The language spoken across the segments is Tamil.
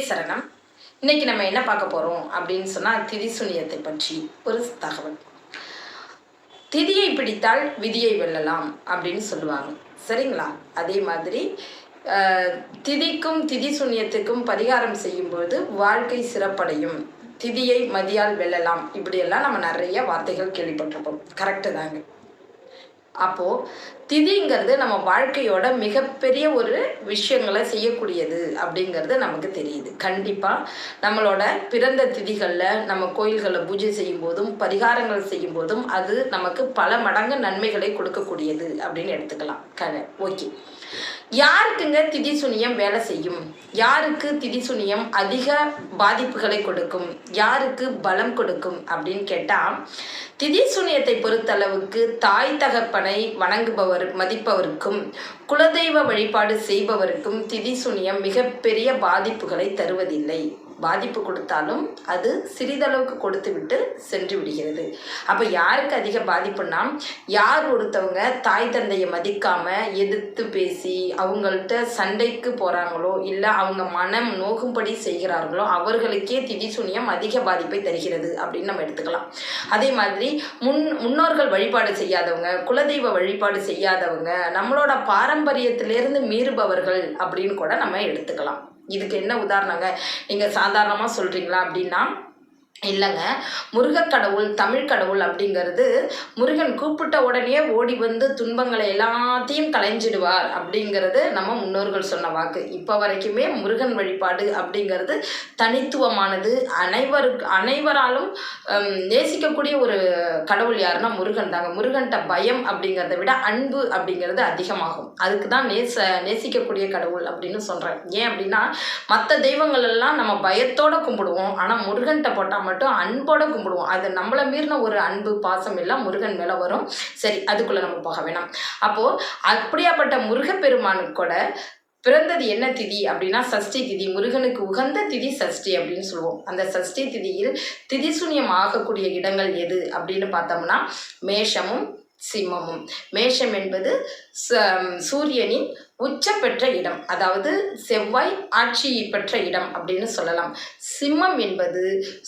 சரணம். இன்னைக்கு நம்ம என்ன பார்க்க போகிறோம் அப்படின்னு சொன்னால் திதிசுனியத்தை பற்றி ஒரு தகவல். திதியை பிடித்தால் விதியை வெல்லலாம் அப்படின்னு சொல்லுவாங்க. சரிங்களா? அதே மாதிரி திதிக்கும் திதி சுண்ணியத்துக்கும் பரிகாரம் செய்யும்போது வாழ்க்கை சிறப்படையும். திதியை மதியால் வெல்லலாம். இப்படியெல்லாம் நம்ம நிறைய வார்த்தைகள் கேள்விப்பட்டிருப்போம். கரெக்டு தாங்க. அப்போது திதிங்கிறது நம்ம வாழ்க்கையோட மிகப்பெரிய ஒரு விஷயங்களை செய்யக்கூடியது அப்படிங்கிறது நமக்கு தெரியுது. கண்டிப்பாக நம்மளோட பிறந்த திதிகளில் நம்ம கோயில்களில் பூஜை செய்யும் போதும் பரிகாரங்கள் செய்யும் போதும் அது நமக்கு பல மடங்கு நன்மைகளை கொடுக்கக்கூடியது அப்படின்னு எடுத்துக்கலாம். க ஓகே. யாருக்குங்க திதி சுனியம் வேலை செய்யும்? யாருக்கு திதி சுனியம் அதிக பாதிப்புகளை கொடுக்கும்? யாருக்கு பலம் கொடுக்கும் அப்படின்னு கேட்டால் திதி சுனியத்தை பொறுத்தளவுக்கு தாய் தகப்பன் வணங்குபவர் மதிப்பவருக்கும் குலதெய்வ வழிபாடு செய்பவருக்கும் திதி சுனியம் மிகப்பெரிய பாதிப்புகளை தருவதில்லை. பாதிப்பு கொடுத்தாலும் அது சிறிதளவுக்கு கொடுத்து விட்டு சென்று விடுகிறது. அப்போ யாருக்கு அதிக பாதிப்புனா யார் ஒருத்தவங்க தாய் தந்தையை மதிக்காமல் எதிர்த்து பேசி அவங்கள்ட்ட சண்டைக்கு போகிறாங்களோ இல்லை அவங்க மனம் நோகும்படி செய்கிறார்களோ அவர்களுக்கே திடீசுனியம் அதிக பாதிப்பை தருகிறது அப்படின்னு நம்ம எடுத்துக்கலாம். அதே மாதிரி முன் முன்னோர்கள் வழிபாடு செய்யாதவங்க குலதெய்வ வழிபாடு செய்யாதவங்க நம்மளோட பாரம்பரியத்திலேருந்து மீறுபவர்கள் அப்படின்னு கூட நம்ம எடுத்துக்கலாம். இதுக்கு என்ன உதாரணங்க? நீங்கள் சாதாரணமாக சொல்கிறீங்களா அப்படின்னா இல்லைங்க. முருகக்கடவுள் தமிழ் கடவுள் அப்படிங்கிறது முருகன் கூப்பிட்ட உடனே ஓடி வந்து துன்பங்களை எல்லாத்தையும் களைஞ்சிடுவார் அப்படிங்கிறது நம்ம முன்னோர்கள் சொன்ன வாக்கு. இப்போ வரைக்குமே முருகன் வழிபாடு அப்படிங்கிறது தனித்துவமானது. அனைவருக்கு அனைவராலும் நேசிக்கக்கூடிய ஒரு கடவுள் யாருன்னா முருகன் தாங்க. முருகன்கிட்ட பயம் அப்படிங்கிறத விட அன்பு அப்படிங்கிறது அதிகமாகும். அதுக்கு தான் நேச நேசிக்கக்கூடிய கடவுள் அப்படின்னு சொல்கிறேன் ஏன் அப்படின்னா மற்ற தெய்வங்கள் எல்லாம் நம்ம பயத்தோடு கும்பிடுவோம். ஆனால் முருகன்கிட்ட போட்டால் மட்டும் அன்போட கும்பிடுவோம். அது நம்மளை மீறின ஒரு அன்பு பாசம் எல்லாம் முருகன் மேலே வரும். சரி அதுக்குள்ளே நம்ம போக வேணாம். அப்போது அப்படியாப்பட்ட முருகப்பெருமானுக்கு கூட பிறந்தது என்ன திதி அப்படின்னா சஷ்டி திதி. முருகனுக்கு உகந்த திதி சஷ்டி அப்படின்னு சொல்லுவோம். அந்த சஷ்டி திதியில் திதிசூன்யம் ஆகக்கூடிய இடங்கள் எது அப்படின்னு பார்த்தோம்னா மேஷமும் சிம்மமும். மேஷம் என்பது ச- சூரியனின் உச்ச பெற்ற இடம் அதாவது செவ்வாய் ஆட்சி பெற்ற இடம் அப்படின்னு சொல்லலாம். சிம்மம் என்பது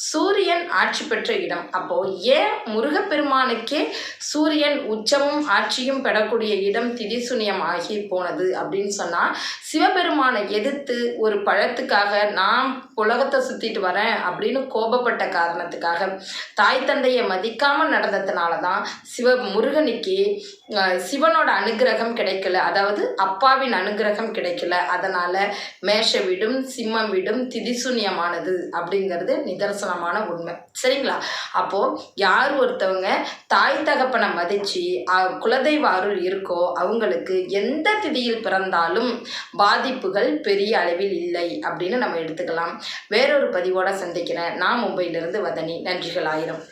சூரியன் ஆட்சி பெற்ற இடம். அப்போ ஏன் முருகப்பெருமானுக்கே சூரியன் உச்சமும் ஆட்சியும் பெறக்கூடிய இடம் திதிசுனியம் ஆகி போனது அப்படின்னு சொன்னால் சிவபெருமானை எதிர்த்து ஒரு பழத்துக்காக நான் உலகத்தை சுற்றிட்டு வரேன் அப்படின்னு கோபப்பட்ட காரணத்துக்காக தாய் தந்தையை மதிக்காமல் நடந்ததுனால தான் சிவ முருகனுக்கு சிவனோட அனுகிரகம் கிடைக்கல. அதாவது அப்பாவின் அனுகிரகம் கிடைக்கல. அதனால் மேஷ வீடும் சிம்மம் வீடும் திதிசூன்யமானது அப்படிங்கிறது நிதர்சனமான உண்மை. சரிங்களா? அப்போது யார் ஒருத்தவங்க தாய் தகப்பனை மதித்து குலதெய்வ அருள் இருக்கோ அவங்களுக்கு எந்த திதியில் பிறந்தாலும் பாதிப்புகள் பெரிய அளவில் இல்லை அப்படின்னு நம்ம எடுத்துக்கலாம். வேறொரு பதிவோட சந்திக்கிறேன். நான் மும்பையிலிருந்து வதனி. நன்றிகள் ஆயிரம்.